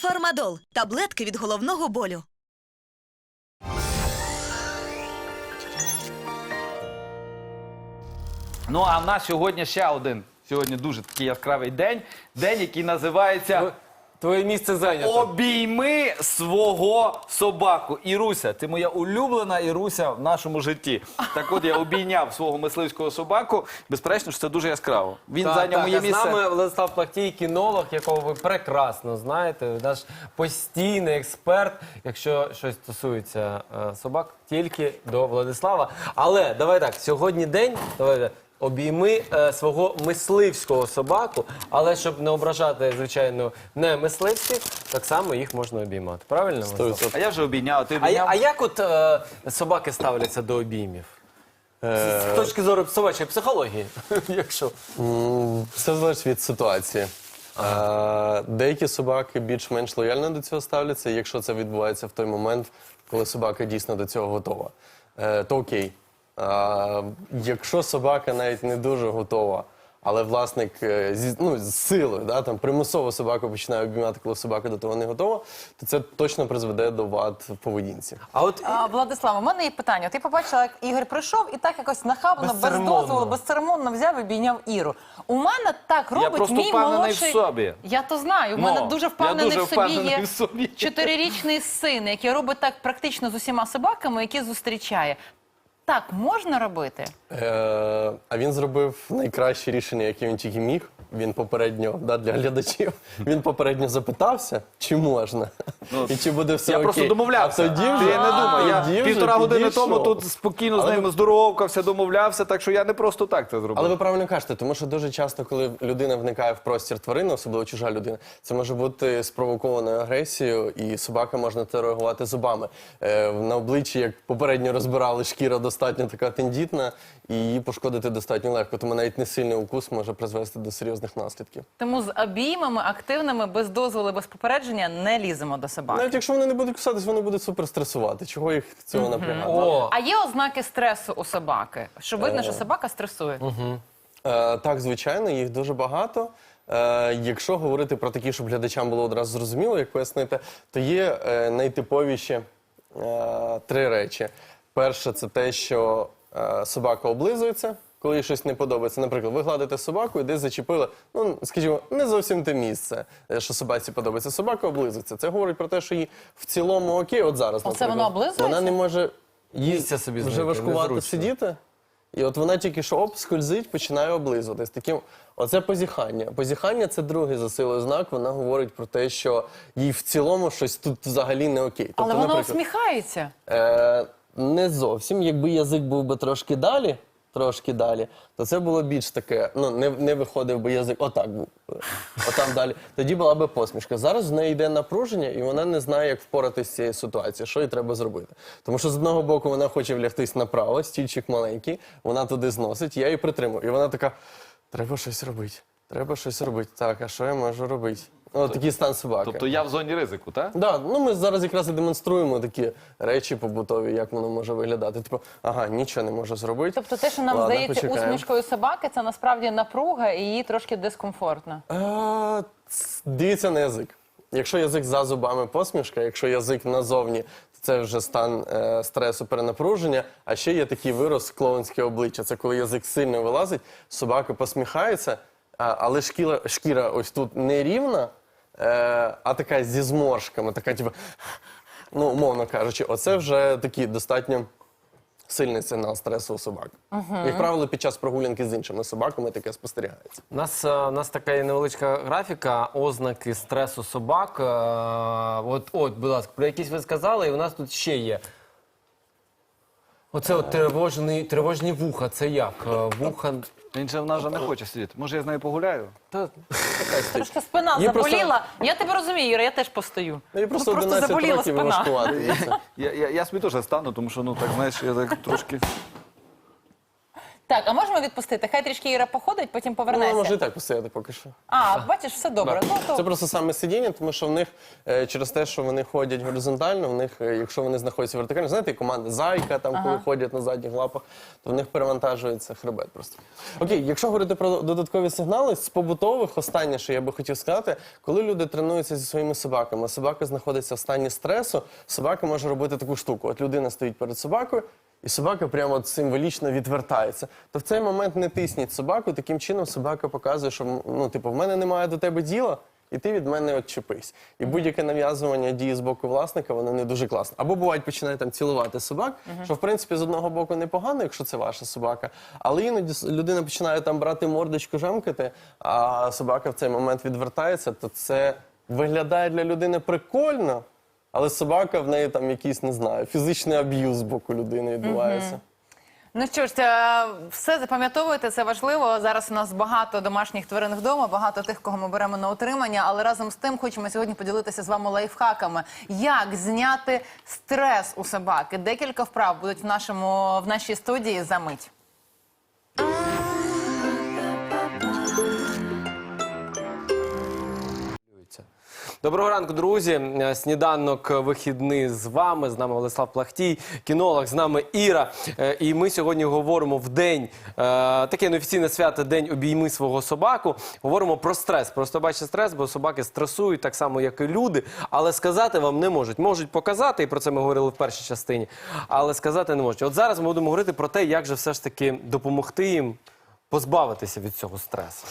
Фармадол таблетки від головного болю. Ну а в нас сьогодні ще один. Сьогодні дуже такий яскравий день. День, який називається Твоє місце зайнято. Обійми свого собаку. Іруся, ти моя улюблена Іруся в нашому житті. Так от я обійняв свого мисливського собаку. Безперечно, що це дуже яскраво. Він Так, зайняв так, моє а місце. З нами Владислав Плахтій, кінолог, якого ви прекрасно знаєте. Наш постійний експерт, якщо щось стосується е, собак, тільки до Владислава. Але давай так, сьогодні день. Давай так, Обійми е, свого мисливського собаку, але щоб не ображати, звичайно, не мисливських, так само їх можна обіймати. Правильно? А я вже обійняв. Ти А, я- обійняв? а як от е, собаки ставляться до обіймів? З, з точки зору собачої психології, якщо. М, Все залежить від ситуації. Е, Деякі собаки більш-менш лояльно до цього ставляться, якщо це відбувається в той момент, коли собака дійсно до цього готова, е, то окей. А якщо собака навіть не дуже готова, але власник е, зі, ну, з силою, да, там, примусово собаку починає обіймати, коли собака до того не готова, то це точно призведе до вад в поведінці. А от А, Владислава, у мене є питання. Ти побачила, як Ігор прийшов і так якось нахабно, без Безцеремонно. дозволу, безцеремонно взяв і обійняв Іру. У мене так робить просто мій впевнений молодший... в собі. Я то знаю. У Ну, мене дуже я впевнений дуже в собі впевнений є в собі. чотирирічний син, який робить так практично з усіма собаками, які зустрічає. Так можна робити? Е, а він зробив найкраще рішення, яке він тільки міг. Він попередньо да, для глядачів. Він попередньо запитався, чи можна, і чи буде все Я окей. просто домовлявся. А тоді вже, Ти не думай. Я тоді вже півтора години підійшов. тому тут спокійно з Але ними здоровкався, домовлявся, так що я не просто так це зробив. Але ви правильно кажете, тому що дуже часто, коли людина вникає в простір тварини, особливо чужа людина, це може бути спровокованою агресією, і собака може на це реагувати зубами. Е, на обличчі, як попередньо розбирали, шкіра достатньо така тендітна, і її пошкодити достатньо легко. Тому навіть не сильний укус може призвести до серйозних наслідків. Тому з обіймами активними, без дозволу, без попередження не ліземо до собак. Навіть якщо вони не будуть кусатись, вони будуть супер стресувати. Чого їх цього напрягати? о, А є ознаки стресу у собаки, що видно, що собака стресує. Е, так, звичайно, їх дуже багато. Е, якщо говорити про такі, щоб глядачам було одразу зрозуміло, як пояснити, то є е, найтиповіші е, три речі. Перше, це те, що е, собака облизується, коли їй щось не подобається. Наприклад, ви гладите собаку і десь зачепили, ну скажімо, не зовсім те місце, е, що собаці подобається. Собака облизується. Це говорить про те, що їй в цілому окей, от зараз. Оце наприклад, вона облизується? Вона не може їй Місця собі вже знайти, важкувато незручно. сидіти. І от вона тільки що оп, скользить, починає облизуватись. Таким, оце позіхання. Позіхання це другий за силою знак. Вона говорить про те, що їй в цілому щось тут взагалі не окей. Але Тобто, вона наприклад, усміхається. Е, не зовсім. Якби язик був би трошки далі, трошки далі, то це було більш таке. Ну не, не виходив би язик, отак був. Отам далі. Тоді була би посмішка. Зараз в неї йде напруження, і вона не знає, як впоратися з цією ситуацією, що їй треба зробити. Тому що з одного боку вона хоче влягтись направо, стільчик маленький, вона туди зносить, я її притримую. І вона така: треба щось робити. Треба щось робити. Так, а що я можу робити? Ну, такий стан собаки. Тобто я в зоні ризику, так? Да, ну ми зараз якраз і демонструємо такі речі побутові, як воно може виглядати. Типу, ага, нічого не можу зробити. Тобто те, що нам Ладно, здається почекаємо. усмішкою собаки, це насправді напруга і їй трошки дискомфортно. А, ц- дивіться на язик. Якщо язик за зубами посмішка, якщо язик назовні, це вже стан е, стресу, перенапруження. А ще є такий вираз клоунське обличчя. Це коли язик сильно вилазить, собака посміхається, а, але шкіра, шкіра ось тут не рівна, е, а така зі зморшками, така, типу, ну, умовно кажучи, оце вже такий достатньо. Сильний сигнал стресу у собак. Як правило, під час прогулянки з іншими собаками таке спостерігається. У нас, е, у нас така є невеличка графіка, ознаки стресу собак. Е, От, от, будь ласка, про якісь ви сказали, і у нас тут ще є. Оце от тривожні, тривожні вуха. Це як? Е, Вуха. Він же вона вже не хоче сидіти. Може, я з нею погуляю? Та, Трошки спина Є просто- заболіла. Я тебе розумію, Іра, я теж постою. Ну, і просто, 11 заболіла років спина. важкувати. Я, я, я собі теж стану, тому що ну так знаєш, я так трошки. Так, а можемо відпустити? Хай трішки Іра походить, потім Ну, повернеться. може і так постояти поки що. А, бачиш, все добре. Ну, то... Це просто саме сидіння, тому що в них е, через те, що вони ходять горизонтально, в них, е, якщо вони знаходяться вертикально, знаєте, команда зайка, там коли ходять на задніх лапах, то в них перевантажується хребет просто. Окей, якщо говорити про додаткові сигнали, з побутових, останнє, що я би хотів сказати, коли люди тренуються зі своїми собаками, а собака знаходиться в стані стресу, собака може робити таку штуку. От людина стоїть перед собакою. І собака прямо от символічно відвертається. То в цей момент не тисніть собаку. Таким чином собака показує, що ну, типу, в мене немає до тебе діла, і ти від мене відчепись. І будь-яке нав'язування дії з боку власника, воно не дуже класне. Або бувають починає там цілувати собак, що в принципі з одного боку непогано, якщо це ваша собака. Але іноді людина починає там брати мордочку, жамкати, а собака в цей момент відвертається, то це виглядає для людини прикольно. Але собака в неї там якийсь, не знаю, фізичний аб'юз з боку людини відбувається. Ну що ж, е, все запам'ятовуйте, це важливо. Зараз у нас багато домашніх тварин вдома, багато тих, кого ми беремо на утримання. Але разом з тим хочемо сьогодні поділитися з вами лайфхаками, як зняти стрес у собаки. Декілька вправ будуть в нашому в нашій студії за мить. Доброго ранку, друзі. Е, Сніданок вихідний з вами. З нами Олеслав Плахтій, кінолог, з нами Іра. Е, І ми сьогодні говоримо в день, е, таке неофіційне свято, день обійми свого собаку. Говоримо про стрес, про собачий стрес, бо собаки стресують так само, як і люди. Але сказати вам не можуть. Можуть показати, і про це ми говорили в першій частині, але сказати не можуть. От зараз ми будемо говорити про те, як же все ж таки допомогти їм позбавитися від цього стресу.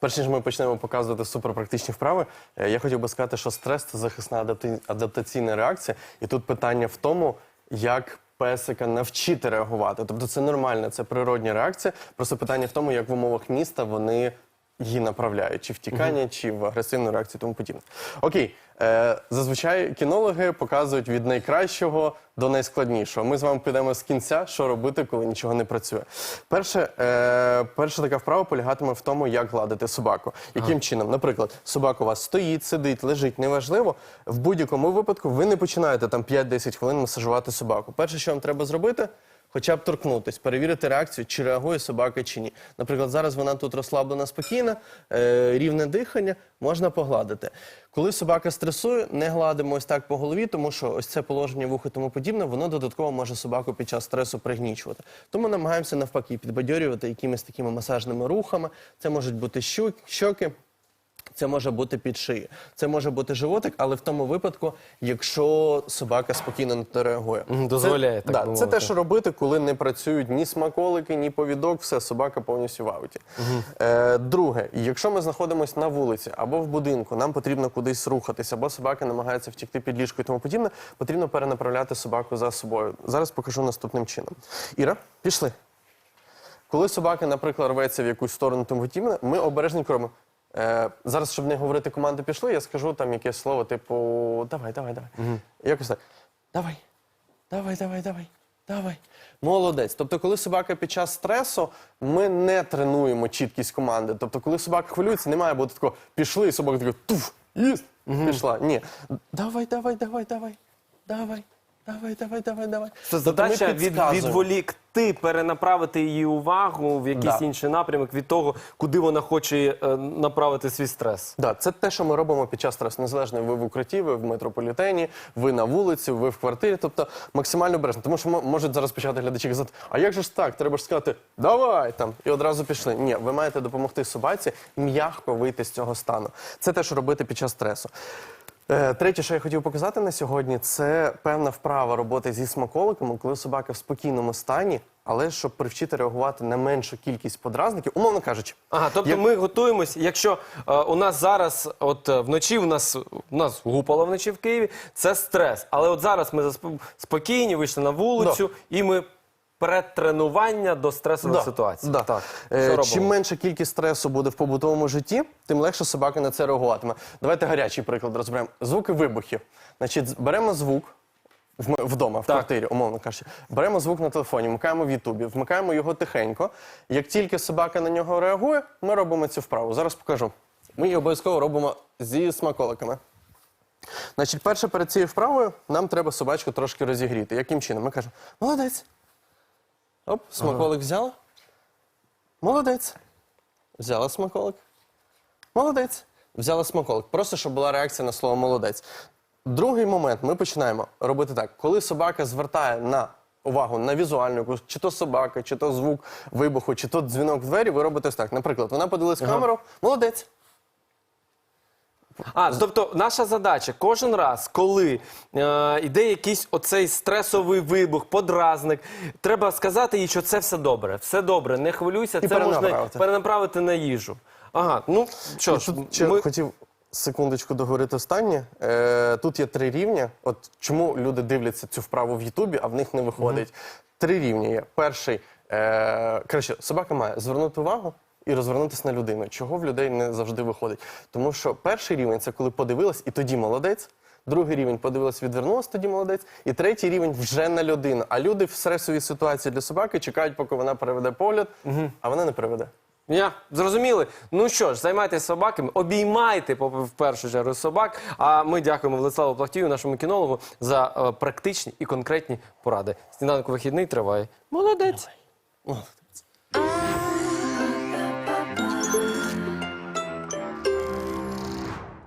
Перш ніж ми почнемо показувати суперпрактичні вправи, е, я хотів би сказати, що стрес це захисна адаптаційна реакція, і тут питання в тому, як песика навчити реагувати. Тобто це нормальна, це природня реакція. Просто питання в тому, як в умовах міста вони її направляють, чи в тікання, чи в агресивну реакцію, тому подібне. Окей, е, зазвичай кінологи показують від найкращого до найскладнішого. Ми з вами підемо з кінця, що робити, коли нічого не працює. Перше, е, перша така вправа полягатиме в тому, як гладити собаку. Яким чином? Наприклад, собака у вас стоїть, сидить, лежить, неважливо. В будь-якому випадку ви не починаєте там 5-10 хвилин масажувати собаку. Перше, що вам треба зробити. Хоча б торкнутись, перевірити реакцію, чи реагує собака чи ні. Наприклад, зараз вона тут розслаблена спокійна, е, рівне дихання, можна погладити. Коли собака стресує, не гладимо ось так по голові, тому що ось це положення вуха тому подібне, воно додатково може собаку під час стресу пригнічувати. Тому намагаємося навпаки підбадьорювати якимись такими масажними рухами. Це можуть бути щу- щоки. Це може бути під шиї, це може бути животик, але в тому випадку, якщо собака спокійно на це реагує. Дозволяє, це, так да, це те, що робити, коли не працюють ні смаколики, ні повідок, все, собака повністю в ауті. Е, друге, якщо ми знаходимося на вулиці або в будинку, нам потрібно кудись рухатися, або собака намагається втікти під ліжко і тому подібне, потрібно перенаправляти собаку за собою. Зараз покажу наступним чином. Іра, пішли. Коли собака, наприклад, рветься в якусь сторону тому подібне, ми обережненько робимо. Е, зараз, щоб не говорити команди пішли, я скажу там якесь слово, типу давай, давай, давай. Якось так. Давай, давай, давай, давай, давай. Молодець. Тобто, коли собака під час стресу, ми не тренуємо чіткість команди. Тобто, коли собака хвилюється, не має бути такого пішли, і собака така туф, їсть, пішла. Ні. Давай, давай, давай, давай, давай. Давай, давай, давай, давай. Це Тобто задача від, відволікти, перенаправити її увагу в якийсь Да. інший напрямок від того, куди вона хоче е, направити свій стрес. Да, це те, що ми робимо під час стресу. Незалежно ви в укритті, ви в метрополітені, ви на вулиці, ви в квартирі. Тобто максимально обережно. Тому що мо- можуть зараз почати глядачі казати, а як же ж так? Треба ж сказати, давай там і одразу пішли. Ні, ви маєте допомогти собаці м'яко вийти з цього стану. Це те, що робити під час стресу. Е, Третє, що я хотів показати на сьогодні, це певна вправа роботи зі смаколиками, коли собака в спокійному стані, але щоб привчити реагувати на меншу кількість подразників, умовно кажучи. Ага, тобто Як- ми готуємось. Якщо е, у нас зараз, от е, вночі у нас у нас гупало вночі в Києві, це стрес. Але от зараз ми засп- спокійні, вийшли на вулицю, і ми предтренування до стресових ситуацій. Да. Так. Е, чим менша кількість стресу буде в побутовому житті, тим легше собака на це реагуватиме. Давайте гарячий приклад розберемо. Звуки вибухів. Значить, беремо звук. Вдома, в Так. квартирі, умовно кажучи, беремо звук на телефоні, вмикаємо в Ютубі, вмикаємо його тихенько. Як тільки собака на нього реагує, ми робимо цю вправу. Зараз покажу. Ми її обов'язково робимо зі смаколиками. Значить, перше перед цією вправою нам треба собачку трошки розігріти. Яким чином? Ми кажемо, молодець, Оп, смаколик взяла. Молодець. Взяла смаколик. Молодець. Взяла смаколик. Просто щоб була реакція на слово молодець. Другий момент ми починаємо робити так. Коли собака звертає на увагу на візуальну якусь, чи то собака, чи то звук вибуху, чи то дзвінок в двері, ви робите ось так. Наприклад, вона подивилась в камеру, молодець. А, тобто наша задача кожен раз, коли е, йде якийсь оцей стресовий вибух, подразник, треба сказати їй, що це все добре. Все добре, не хвилюйся, І це можна перенаправити. перенаправити на їжу. Ага, ну що ж, Тут ще ми... хотів секундочку договорити останнє. Е, тут є три рівня. От чому люди дивляться цю вправу в Ютубі, а в них не виходить. Три рівні є. Перший, е, краще, собака має звернути увагу. І розвернутися на людину, чого в людей не завжди виходить. Тому що перший рівень це коли подивилась, і тоді молодець. Другий рівень подивилась, відвернулась, тоді молодець. І третій рівень вже на людину. А люди в стресовій ситуації для собаки чекають, поки вона переведе погляд, а вона не переведе. Я зрозуміли. Ну що ж, займайтеся собаками, обіймайте в першу чергу собак. А ми дякуємо Владиславу Плахтію, нашому кінологу, за е, практичні і конкретні поради. Сніданок вихідний триває. Молодець. Молодець.